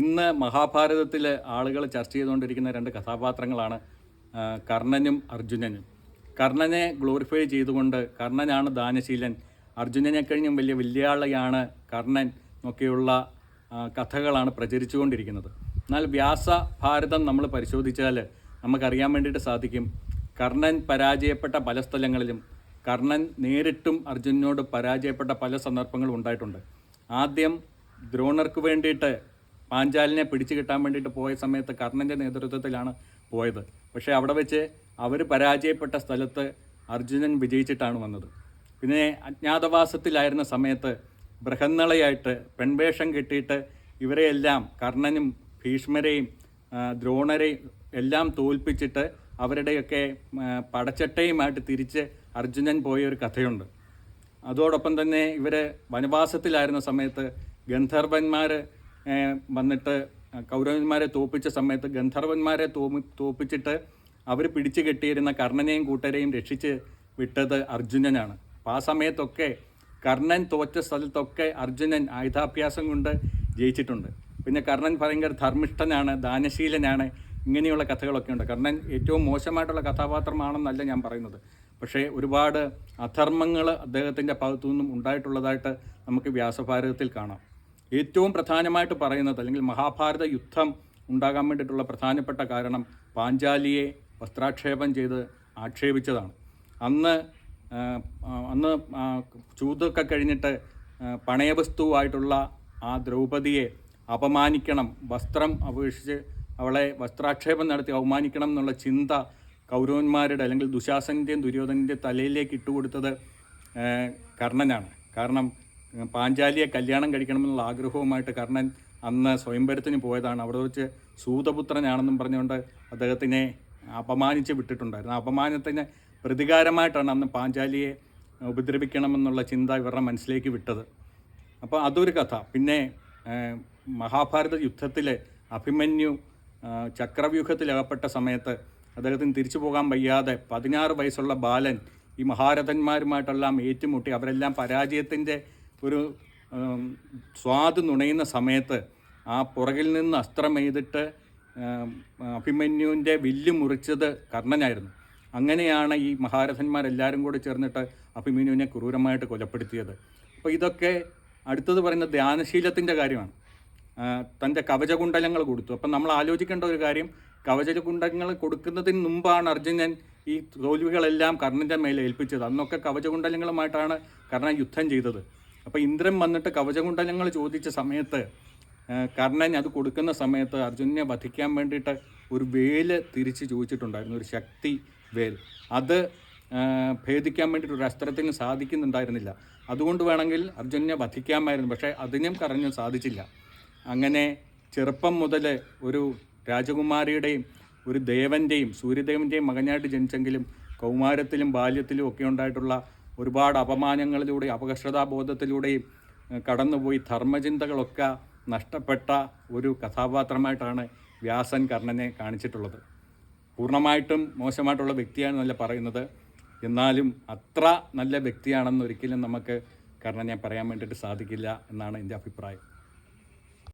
ഇന്ന് മഹാഭാരതത്തിൽ ആളുകൾ ചർച്ച ചെയ്തുകൊണ്ടിരിക്കുന്ന രണ്ട് കഥാപാത്രങ്ങളാണ് കർണനും അർജുനനും. കർണനെ ഗ്ലോറിഫൈ ചെയ്തുകൊണ്ട് കർണനാണ് ദാനശീലൻ. അർജുനനെ കഴിഞ്ഞും വലിയ വെല്ലുവിളിയാണ് കർണൻ എന്നൊക്കെയുള്ള കഥകളാണ് പ്രചരിച്ചുകൊണ്ടിരിക്കുന്നത്. എന്നാൽ വ്യാസ ഭാരതം നമ്മൾ പരിശോധിച്ചാൽ നമുക്കറിയാൻ വേണ്ടിയിട്ട് സാധിക്കും കർണൻ പരാജയപ്പെട്ട പല സ്ഥലങ്ങളിലും കർണൻ നേരിട്ടും അർജുനനോട് പരാജയപ്പെട്ട പല സന്ദർഭങ്ങളും ഉണ്ടായിട്ടുണ്ട്. ആദ്യം ദ്രോണർക്ക് വേണ്ടിയിട്ട് പാഞ്ചാലിനെ പിടിച്ചു കിട്ടാൻ വേണ്ടിയിട്ട് പോയ സമയത്ത് കർണന്റെ നേതൃത്വത്തിലാണ് പോയത്. പക്ഷേ അവിടെ വെച്ച് അവർ പരാജയപ്പെട്ട സ്ഥലത്ത് അർജുനൻ വിജയിച്ചിട്ടാണ് വന്നത്. പിന്നെ അജ്ഞാതവാസത്തിലായിരുന്ന സമയത്ത് ബൃഹന്നളയായിട്ട് പെൺവേഷം കെട്ടിയിട്ട് ഇവരെയെല്ലാം കർണനും ഭീഷ്മരെയും ദ്രോണരെയും എല്ലാം തോൽപ്പിച്ചിട്ട് അവരുടെയൊക്കെ പടച്ചട്ടയുമായിട്ട് തിരിച്ച് അർജുനൻ പോയ ഒരു കഥയുണ്ട്. അതോടൊപ്പം തന്നെ ഇവർ വനവാസത്തിലായിരുന്ന സമയത്ത് ഗന്ധർവന്മാർ വന്നിട്ട് കൗരവന്മാരെ തോപ്പിച്ച സമയത്ത് ഗന്ധർവന്മാരെ തോമി തോപ്പിച്ചിട്ട് അവർ പിടിച്ചു കെട്ടിയിരുന്ന കർണനെയും കൂട്ടരെയും രക്ഷിച്ച് വിട്ടത് അർജുനനാണ്. അപ്പോൾ ആ സമയത്തൊക്കെ കർണൻ തോറ്റ സ്ഥലത്തൊക്കെ അർജുനൻ ആയുധാഭ്യാസം കൊണ്ട് ജയിച്ചിട്ടുണ്ട്. പിന്നെ കർണൻ ഭയങ്കര ധർമ്മിഷ്ഠനാണ് ദാനശീലനാണ് ഇങ്ങനെയുള്ള കഥകളൊക്കെ ഉണ്ട്. കർണൻ ഏറ്റവും മോശമായിട്ടുള്ള കഥാപാത്രമാണെന്നല്ല ഞാൻ പറയുന്നത്. പക്ഷേ ഒരുപാട് അധർമ്മങ്ങൾ അദ്ദേഹത്തിന്റെ ഭാഗത്തു നിന്നും ഉണ്ടായിട്ടുള്ളതായിട്ട് നമുക്ക് വ്യാസഭാരതത്തിൽ കാണാം. ഏറ്റവും പ്രധാനമായിട്ട് പറയുന്നത് അല്ലെങ്കിൽ മഹാഭാരത യുദ്ധം ഉണ്ടാകാൻ വേണ്ടിയിട്ടുള്ള പ്രധാനപ്പെട്ട കാരണം പാഞ്ചാലിയെ വസ്ത്രാക്ഷേപം ചെയ്ത് ആക്ഷേപിച്ചതാണ്. അന്ന് അന്ന് ചൂതൊക്കെ കഴിഞ്ഞിട്ട് പണയവസ്തുവായിട്ടുള്ള ആ ദ്രൗപതിയെ അപമാനിക്കണം വസ്ത്രം അപേക്ഷിച്ച് അവളെ വസ്ത്രാക്ഷേപം നടത്തി അപമാനിക്കണം എന്നുള്ള ചിന്ത കൗരവന്മാരുടെ അല്ലെങ്കിൽ ദുശാസന്റെയും ദുര്യോധനന്റെയും തലയിലേക്ക് ഇട്ടുകൊടുത്തത് കർണനാണ്. കാരണം പാഞ്ചാലിയെ കല്യാണം കഴിക്കണമെന്നുള്ള ആഗ്രഹവുമായിട്ട് കർണൻ അന്ന് സ്വയംവരത്തിന് പോയതാണ്. അവിടെ വെച്ച് സൂതപുത്രനാണെന്നും പറഞ്ഞുകൊണ്ട് അദ്ദേഹത്തിനെ അപമാനിച്ച് വിട്ടിട്ടുണ്ടായിരുന്നു. അപമാനത്തിന് പ്രതികാരമായിട്ടാണ് അന്ന് പാഞ്ചാലിയെ ഉപദ്രവിക്കണമെന്നുള്ള ചിന്ത ഇവരുടെ മനസ്സിലേക്ക് വിട്ടത്. അപ്പോൾ അതൊരു കഥ. പിന്നെ മഹാഭാരത യുദ്ധത്തിൽ അഭിമന്യു ചക്രവ്യൂഹത്തിലകപ്പെട്ട സമയത്ത് അദ്ദേഹത്തിന് തിരിച്ചു പോകാൻ വയ്യാതെ പതിനാറ് വയസ്സുള്ള ബാലൻ ഈ മഹാരഥന്മാരുമായിട്ടെല്ലാം ഏറ്റുമുട്ടി അവരെല്ലാം പരാജയത്തിന്റെ ഒരു സ്വാദ് നുണയുന്ന സമയത്ത് ആ പുറകിൽ നിന്ന് അസ്ത്രം എയ്തിട്ട് അഭിമന്യുവിന്റെ വില്ല് മുറിച്ചത് കർണനായിരുന്നു. അങ്ങനെയാണ് ഈ മഹാരഥന്മാരെല്ലാവരും കൂടെ ചേർന്നിട്ട് അഭിമന്യുവിനെ ക്രൂരമായിട്ട് കൊലപ്പെടുത്തിയത്. അപ്പോൾ ഇതൊക്കെ അടുത്തത് പറയുന്ന ധ്യാനശീലത്തിന്റെ കാര്യമാണ്. തന്റെ കവചകുണ്ടലങ്ങൾ കൊടുത്തു. അപ്പം നമ്മൾ ആലോചിക്കേണ്ട ഒരു കാര്യം കവചകുണ്ടലങ്ങൾ കൊടുക്കുന്നതിന് മുമ്പാണ് അർജുനൻ ഈ തോൽവികളെല്ലാം കർണന്റെ മേലെ ഏൽപ്പിച്ചത്. അന്നൊക്കെ കവചകുണ്ടലങ്ങളുമായിട്ടാണ് കർണൻ യുദ്ധം ചെയ്തത്. അപ്പോൾ ഇന്ദ്രൻ വന്നിട്ട് കവചകുണ്ടലങ്ങൾ ചോദിച്ച സമയത്ത് കർണൻ അത് കൊടുക്കുന്ന സമയത്ത് അർജുനെ വധിക്കാൻ വേണ്ടിയിട്ട് ഒരു വേൽ തിരിച്ച് ചോദിച്ചിട്ടുണ്ടായിരുന്നു ഒരു ശക്തി വേൽ അത് ഭേദിക്കാൻ വേണ്ടിയിട്ട് ഒരു അസ്ത്രത്തിന് സാധിക്കുന്നുണ്ടായിരുന്നില്ല. അതുകൊണ്ട് വേണമെങ്കിൽ അർജുനെ വധിക്കാമായിരുന്നു പക്ഷേ അതിനും കറഞ്ഞു സാധിച്ചില്ല. അങ്ങനെ ചെറുപ്പം മുതൽ ഒരു രാജകുമാരിയുടെയും ഒരു ദേവന്റെയും സൂര്യദേവന്റെയും മകനായിട്ട് ജനിച്ചെങ്കിലും കൗമാരത്തിലും ബാല്യത്തിലും ഒക്കെ ഉണ്ടായിട്ടുള്ള ഒരുപാട് അപമാനങ്ങളിലൂടെയും അപകർഷതാബോധത്തിലൂടെയും കടന്നുപോയി ധർമ്മചിന്തകളൊക്കെ നഷ്ടപ്പെട്ട ഒരു കഥാപാത്രമായിട്ടാണ് വ്യാസൻ കർണനെ കാണിച്ചിട്ടുള്ളത്. പൂർണമായിട്ടും മോശമായിട്ടുള്ള വ്യക്തിയാണെന്നല്ല പറയുന്നത്. എന്നാലും അത്ര നല്ല വ്യക്തിയാണെന്ന് ഒരിക്കലും നമുക്ക് കർണനെ പറയാൻ വേണ്ടിയിട്ട് സാധിക്കില്ല എന്നാണ് എന്റെ അഭിപ്രായം.